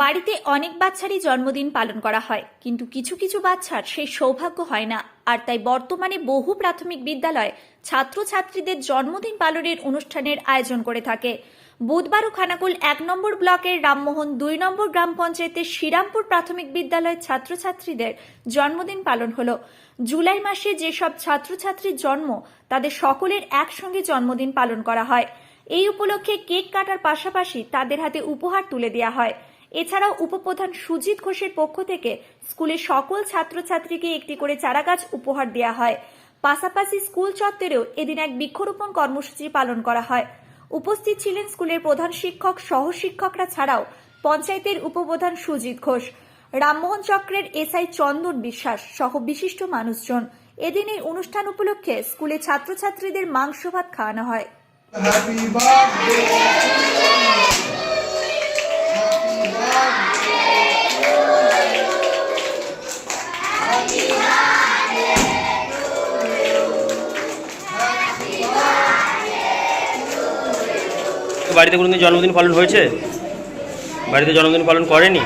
বাড়িতে অনেক বাচ্চারই জন্মদিন পালন করা হয়, কিন্তু কিছু কিছু বাচ্চার সেই সৌভাগ্য হয় না। আর তাই বর্তমানে বহু প্রাথমিক বিদ্যালয় ছাত্রছাত্রীদের জন্মদিন পালনের অনুষ্ঠানের আয়োজন করে থাকে। বুধবারও খানাকুল এক নম্বর ব্লকের রামমোহন দুই নম্বর গ্রাম পঞ্চায়েতের শ্রীরামপুর প্রাথমিক বিদ্যালয়ের ছাত্রছাত্রীদের জন্মদিন পালন হলো। জুলাই মাসে যেসব ছাত্রছাত্রীর জন্ম, তাদের সকলের একসঙ্গে জন্মদিন পালন করা হয়। এই উপলক্ষে কেক কাটার পাশাপাশি তাদের হাতে উপহার তুলে দেওয়া হয়। এছাড়াও উপপ্রধান সুজিত ঘোষের পক্ষ থেকে স্কুলের সকল ছাত্রছাত্রীকে একটি করে চারাগাছ উপহার দেওয়া হয়। পাশাপাশি স্কুল চত্বরেও এদিন এক বৃক্ষরোপণ কর্মসূচি পালন করা হয়। উপস্থিত ছিলেন স্কুলের প্রধান শিক্ষক সহ শিক্ষকরা ছাড়াও পঞ্চায়েতের উপপ্রধান সুজিত ঘোষ, রামমোহন চক্রের এসআই চন্দন বিশ্বাস সহ বিশিষ্ট মানুষজন। এদিন এই অনুষ্ঠান উপলক্ষে স্কুলে ছাত্রছাত্রীদের মাংস ভাত খাওয়ানো হয়। বাড়িতে কোনোদিন জন্মদিন পালন হয়েছে? বাড়িতে জন্মদিন পালন করেনি?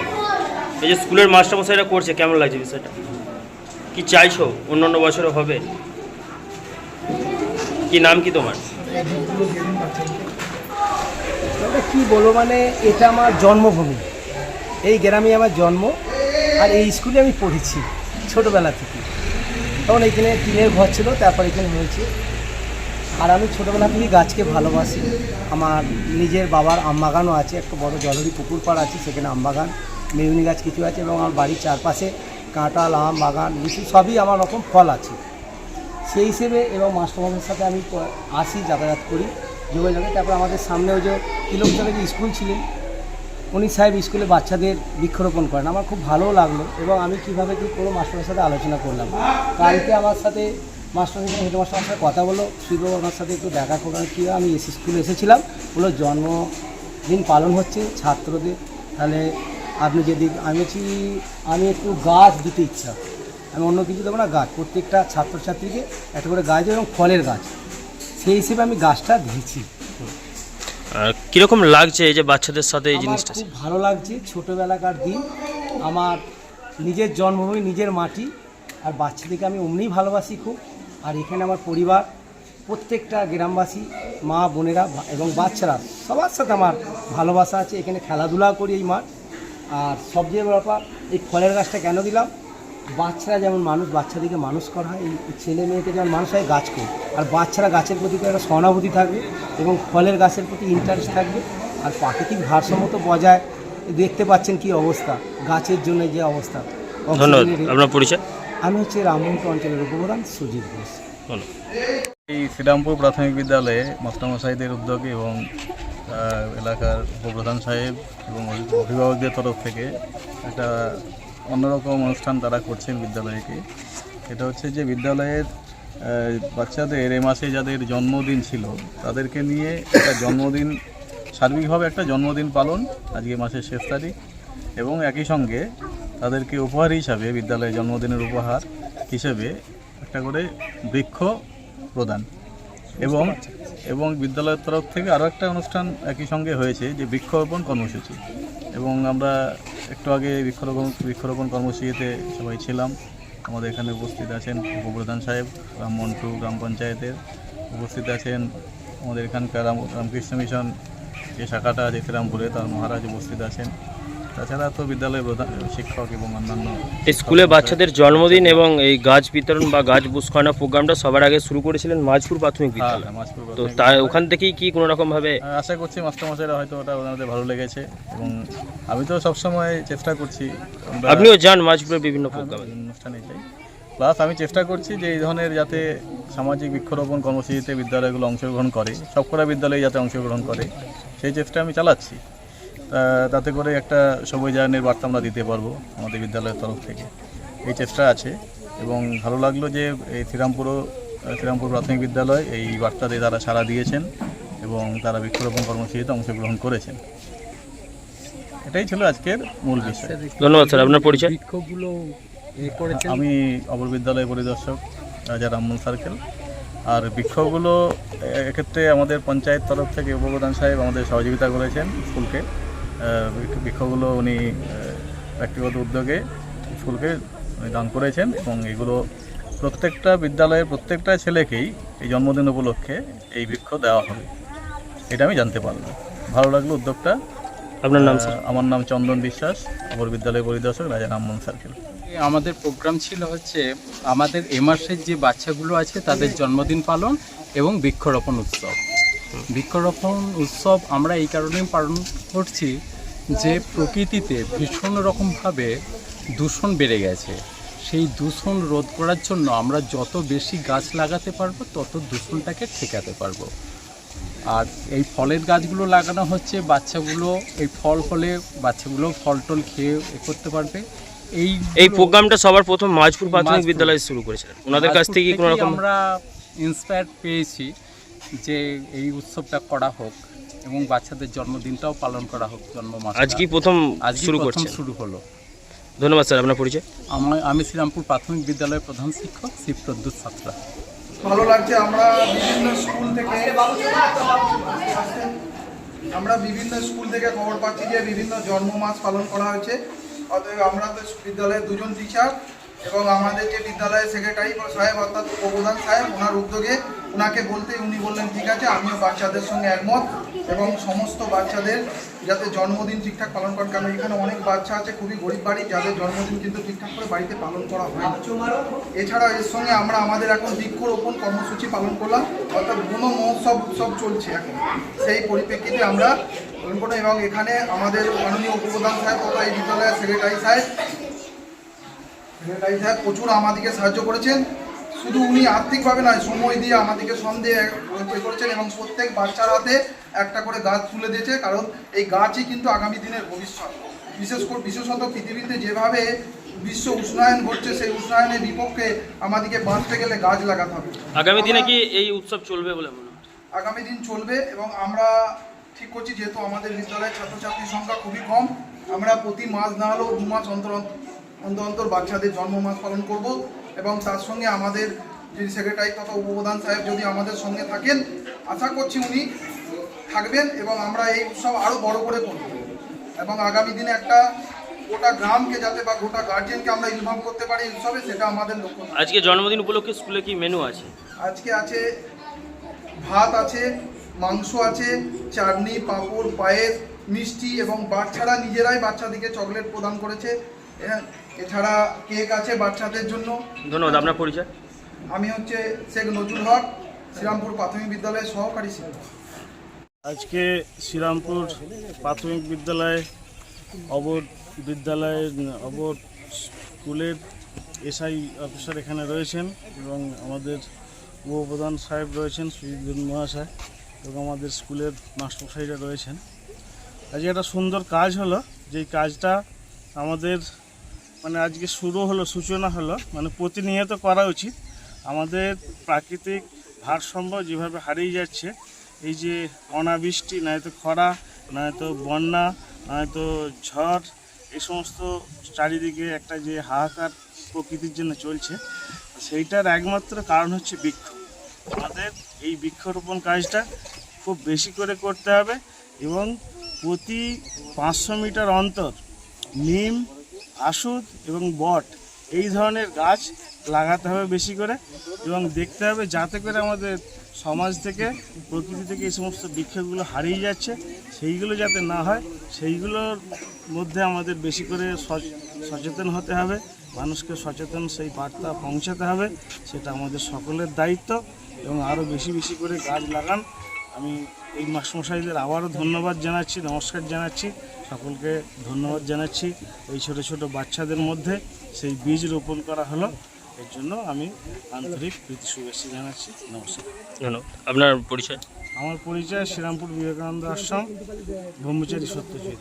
এই যে স্কুলের মাস্টারমশাইরা করছে, কেমন লাগছে বিষয়টা? কি চাইছো? অন্য অন্য বছরও হবে। কি নাম কি তোমার? কি বলব মানে এটা আমার জন্মভূমি। এই গ্রামে আমার জন্ম, আর এই স্কুলে আমি পড়েছি ছোটোবেলা থেকে। তখন এখানে টিনের ঘর ছিল, তারপর এখানে হয়েছে আর আমি ছোটোবেলা থেকে গাছকে ভালোবাসি। আমার নিজের বাবার আম বাগানও আছে, একটা বড় জলহরি পুকুর পাড় আছে, সেখানে আম বাগান মেগুনি গাছ কিছু আছে এবং আমার বাড়ির চারপাশে কাঁঠাল, আম বাগান, লিচু সবই আমার রকম ফল আছে। সেই হিসেবে এবং মাস্টারমশাইয়ের সাথে আমি আসি, যাতায়াত করি, যোগাযোগে তারপর আমাদের সামনে ওই যে তিলকচরে যে স্কুল ছিলেন, উনি সাহেব স্কুলে বাচ্চাদের বৃক্ষরোপণ করেন। আমার খুব ভালো লাগল এবং আমি কীভাবে কী কোনো মাস্টারের সাথে আলোচনা করলাম। কালকে আমার সাথে মাস্টার হেডমাস্টার আমার সাথে কথা বলো শুধু আমার সাথে একটু দেখা করার কী আমি এসে স্কুলে এসেছিলাম বলল জন্মদিন পালন হচ্ছে ছাত্রদের তাহলে আপনি যদি আমি বলছি আমি একটু গাছ দিতে ইচ্ছা আমি অন্য কিছু দেবো না গাছ প্রত্যেকটা ছাত্রছাত্রীকে একটা করে গাছ এবং ফলের গাছ সেই হিসেবে আমি গাছটা দিয়েছি। কীরকম লাগছে এই যে বাচ্চাদের সাথে এই জিনিসটা? খুব ভালো লাগছে ছোটোবেলাকার দিন আমার নিজের জন্মভূমি নিজের মাটি আর বাচ্চাদেরকে আমি অমনিই ভালোবাসি খুব। আর এখানে আমার পরিবার প্রত্যেকটা গ্রামবাসী মা বোনেরা এবং বাচ্চারা সবার সাথে আমার ভালোবাসা আছে। এখানে খেলাধুলা করি এই মাঠ। আর সবচেয়ে ব্যাপার এই ফলের গাছটা কেন দিলাম? বাচ্চারা যেমন মানুষ বাচ্চাদেরকে মানুষ করা হয়। এই এই ছেলে মেয়েকে যেমন মানুষ হয় গাছ করে। আর বাচ্চারা গাছের প্রতি তো একটা সহানুভূতি থাকবে এবং ফলের গাছের প্রতি ইন্টারেস্ট থাকবে। আর প্রাকৃতিক ভারসাম্য তো বজায়। দেখতে পাচ্ছেন কি অবস্থা গাছের জন্য যে অবস্থা। ধন্যবাদ। আপনার পরিচয়? আমি হচ্ছে রামমোহন অঞ্চলের উপপ্রধান সুজিত ঘোষ। এই শ্রীরামপুর প্রাথমিক বিদ্যালয়ে মাস্টারমশাইদের উদ্যোগে এবং এলাকার উপপ্রধান সাহেব এবং অভিভাবকদের তরফ থেকে একটা অন্যরকম অনুষ্ঠান তারা করছেন বিদ্যালয়কে। এটা হচ্ছে যে বিদ্যালয়ের বাচ্চাদের এ মাসে যাদের জন্মদিন ছিল তাদেরকে নিয়ে একটা জন্মদিন সার্বিকভাবে একটা জন্মদিন পালন আজকে মাসের শেষ তারিখ এবং একই সঙ্গে তাদেরকে উপহার হিসাবে বিদ্যালয়ে জন্মদিনের উপহার হিসেবে একটা করে বৃক্ষ প্রদান। এবং এবং বিদ্যালয়ের তরফ থেকে আরও একটা অনুষ্ঠান একই সঙ্গে হয়েছে যে বৃক্ষরোপণ কর্মসূচি। এবং আমরা একটু আগে বৃক্ষরোপণ বৃক্ষরোপণ কর্মসূচিতে সবাই ছিলাম। আমাদের এখানে উপস্থিত আছেন উপপ্রধান সাহেব রাম মন্টু গ্রাম পঞ্চায়েতের উপস্থিত আছেন আমাদের এখানকার রামকৃষ্ণ মিশন যে শাখাটা আছে শ্রীরামপুরে, তার মহারাজ উপস্থিত আছেন। তাছাড়া তো বিদ্যালয়ের প্রধান শিক্ষক এবং অন্যান্য স্কুলে বাচ্চাদের জন্মদিন এবং এই গাছ বিতরণ বা গাছ বুসখানা প্রোগ্রামটা সবার আগে শুরু করেছিলেন মাঝপুর প্রাথমিক হ্যাঁ, বিদ্যালয়। তো তাই ওখান থেকেই কি কোনো রকম ভাবে আশা করছি মাস্টারমশাইরা হয়তো ওটা ওনাদের ভালো লেগেছে এবং আমি তো সবসময় চেষ্টা করছি আপনিও যান মাঝপুরের বিভিন্ন হ্যাঁ, প্রোগ্রামে। অনুষ্ঠানে যাই। প্লাস আমি চেষ্টা করছি যে এই ধরনের যাতে সামাজিক বৃক্ষরোপণ কর্মসূচিতে বিদ্যালয়গুলো অংশগ্রহণ করে সবকটা বিদ্যালয়ে যাতে অংশগ্রহণ করে সেই চেষ্টা আমি চালাচ্ছি। তা- তাতে করে একটা সবুজায়নের বার্তা আমরা দিতে পারব আমাদের বিদ্যালয়ের তরফ থেকে। এই চেষ্টা আছে এবং ভালো লাগল যে এই শ্রীরামপুরও শ্রীরামপুর প্রাথমিক বিদ্যালয় এই বার্তাতে তারা সাড়া দিয়েছেন এবং তারা বৃক্ষরোপণ কর্মসূচিতে অংশগ্রহণ করেছেন। এটাই ছিল আজকের মূল বিষয়। ধন্যবাদ স্যার আপনার পরিচয়। বৃক্ষগুলো আমি অপর বিদ্যালয় পরিদর্শক রাজা রামমোহন সার্কেল। আর বৃক্ষগুলো এক্ষেত্রে আমাদের পঞ্চায়েত তরফ থেকে উপপ্রধান সাহেব আমাদের সহযোগিতা করেছেন স্কুলকে। বৃক্ষগুলো উনি ব্যক্তিগত উদ্যোগে স্কুলকে উনি দান করেছেন এবং এগুলো প্রত্যেকটা বিদ্যালয়ের প্রত্যেকটা ছেলেকেই এই জন্মদিন উপলক্ষে এই বৃক্ষ দেওয়া হবে। এটা আমি জানতে পারলাম। ভালো লাগল উদ্যোগটা। আপনার নাম আমার নাম চন্দন বিশ্বাস অপর বিদ্যালয় পরিদর্শক রাজা রামমোহন সার্কেল আমাদের প্রোগ্রাম ছিল হচ্ছে আমাদের এ মাসের যে বাচ্চাগুলো আছে তাদের জন্মদিন পালন এবং বৃক্ষরোপণ উৎসব। বৃক্ষরোপণ উৎসব আমরা এই কারণেই পালন করছি যে প্রকৃতিতে ভীষণ রকমভাবে দূষণ বেড়ে গেছে। সেই দূষণ রোধ করার জন্য আমরা যত বেশি গাছ লাগাতে পারব তত দূষণটাকে ঠেকাতে পারব। আর এই ফলের গাছগুলো লাগানো হচ্ছে বাচ্চাগুলো এই ফল ফলে বাচ্চাগুলো ফল টল খেয়ে এ করতে পারবে। এই এই প্রোগ্রামটা সবার প্রথম মাঝপুর প্রাথমিক বিদ্যালয়ে শুরু করেছিলেন। ওনাদের কাছ থেকে কোনো রকম আমরা ইন্সপায়ার পেয়েছি। যে এই উৎসবটা করা হোক এবং বাচ্চাদের জন্মদিনটাও পালন করা হোক জন্ম মাস আজকেই প্রথম আজকে শুরু প্রথম করছে শুরু হলো। ধন্যবাদ স্যার আপনার পরিচয়? আমার আমি শ্রীরামপুর প্রাথমিক বিদ্যালয়ের প্রধান শিক্ষক শিব প্রদ্যুৎ সাঁতরা। ভালো লাগছে আমরা বিভিন্ন স্কুল থেকে আমরা বিভিন্ন স্কুল থেকে খবর পাচ্ছি যে বিভিন্ন জন্ম মাস পালন করা হয়েছে। অতএব আমরা তো বিদ্যালয়ের দুজন টিচার এবং আমাদের যে বিদ্যালয়ের সেক্রেটারি সাহেব অর্থাৎ উপপ্রধান সাহেব, ওনার উদ্যোগে ওনাকে বলতে উনি বললেন, ঠিক আছে, আমিও বাচ্চাদের সঙ্গে একমত এবং সমস্ত বাচ্চাদের যাতে জন্মদিন ঠিকঠাক পালন করেন। কারণ এখানে অনেক বাচ্চা আছে, খুবই গরিব বাড়ি, যাদের জন্মদিন কিন্তু ঠিকঠাক করে বাড়িতে পালন করা হয় এছাড়া এর সঙ্গে আমরা আমাদের এখন বৃক্ষরোপণ কর্মসূচি পালন করলাম, অর্থাৎ বন মহোৎসব উৎসব চলছে এখন। সেই পরিপ্রেক্ষিতে আমরা পালন এবং এখানে আমাদের মাননীয় উপপ্রধান সাহেব তথা এই বিদ্যালয়ের সেক্রেটারি সাহেব সেক্রেটারি সাহেব প্রচুর আমাদেরকে সাহায্য করেছেন। শুধু উনি আর্থিকভাবে নয় সময় দিয়ে আমাদেরকে সন্দেহ করেছেন এবং প্রত্যেক বাচ্চার হাতে একটা করে গাছ তুলে দিয়েছে কারণ এই গাছই কিন্তু আগামী দিনের ভবিষ্যৎ। বিশেষ করে বিশেষত পৃথিবীতে যেভাবে বিশ্ব উষ্ণায়ন ঘটছে সেই উষ্ণায়নের বিপক্ষে আমাদেরকে বাঁচতে গেলে গাছ লাগাতে হবে। আগামী দিনে কি এই উৎসব চলবে বলে মনে আগামী দিন চলবে এবং আমরা ঠিক করছি যেহেতু আমাদের বিদ্যালয়ের ছাত্রছাত্রীর সংখ্যা খুবই কম আমরা প্রতি মাস না হলেও দু মাস অন্তর অন্তর অন্তর বাচ্চাদের জন্ম মাস পালন করব এবং তার সঙ্গে আমাদের যিনি সেক্রেটারি তথা উপপ্রধান সাহেব যদি আমাদের সঙ্গে থাকেন আশা করছি উনি থাকবেন এবং আমরা এই উৎসব আরও বড় করে করব। এবং আগামী দিনে একটা গোটা গ্রামকে যাতে বা গোটা গার্জিয়ানকে আমরা ইনভলভ করতে পারি উৎসবে সেটা আমাদের লক্ষ্য। আজকে জন্মদিন উপলক্ষে স্কুলে কি মেনু আছে? আজকে আছে ভাত আছে মাংস আছে চাটনি পাঁপড় পায়েস মিষ্টি এবং বাচ্চারা নিজেরাই বাচ্চাদেরকে চকলেট প্রদান করেছে। এছাড়া কেক আছে বাচ্চাদের জন্য। ধন্যবাদ আপনার পরিচয়। আমি হচ্ছে শেখ নজরুল হক শ্রীরামপুর প্রাথমিক বিদ্যালয়ের সহকারী শিক্ষক। আজকে শ্রীরামপুর প্রাথমিক বিদ্যালয়ে অবর বিদ্যালয়ের অবর স্কুলের এসআই অফিসার এখানে রয়েছেন এবং আমাদের উপপ্রধান সাহেব রয়েছেন সুজিত মহাশয় এবং আমাদের স্কুলের মাস্টারমশাইরা রয়েছেন। আজকে একটা সুন্দর কাজ হলো যেই কাজটা আমাদের মানে আজকে শুরু হলো, সূচনা হলো মানে প্রতিনিয়ত করা উচিত। আমাদের প্রাকৃতিক ভারসাম্য যেভাবে হারিয়ে যাচ্ছে, এই যে অনাবৃষ্টি, নয়তো খরা, নয়তো বন্যা, নয়তো ঝড় এই সমস্ত চারিদিকে একটা যে হাহাকার প্রকৃতির জন্য চলছে, সেইটার একমাত্র কারণ হচ্ছে বৃক্ষ। আমাদের এই বৃক্ষরোপণ কাজটা খুব বেশি করে করতে হবে এবং প্রতি পাঁচশো মিটার অন্তর নিম আশুদ এবং বট, এই ধরনের গাছ লাগাতে হবে বেশি করে এবং দেখতে হবে যাতে করে আমাদের সমাজ থেকে, প্রকৃতি থেকে এই সমস্ত বৃক্ষগুলো হারিয়ে যাচ্ছে। সেইগুলো যাতে না হয়, সেইগুলোর মধ্যে আমাদের বেশি করে সচ- সচেতন হতে হবে। মানুষকে সচেতন সেই বার্তা পৌঁছাতে হবে, সেটা আমাদের সকলের দায়িত্ব এবং আরও বেশি বেশি করে গাছ লাগান। আমি এই মাস্টারমশাইদের আবারও ধন্যবাদ জানাচ্ছি, নমস্কার জানাচ্ছি। সকলকে ধন্যবাদ জানাচ্ছি এই ছোট ছোট বাচ্চাদের মধ্যে সেই বীজ রোপণ করা হলো। এর জন্য আমি আন্তরিক প্রীতি শুভেচ্ছা জানাচ্ছি। নমস্কার। ধন্যবাদ। আপনার পরিচয়? আমার পরিচয় শ্রীরামপুর বিবেকানন্দ আশ্রম ব্রহ্মচারী সত্যজিৎ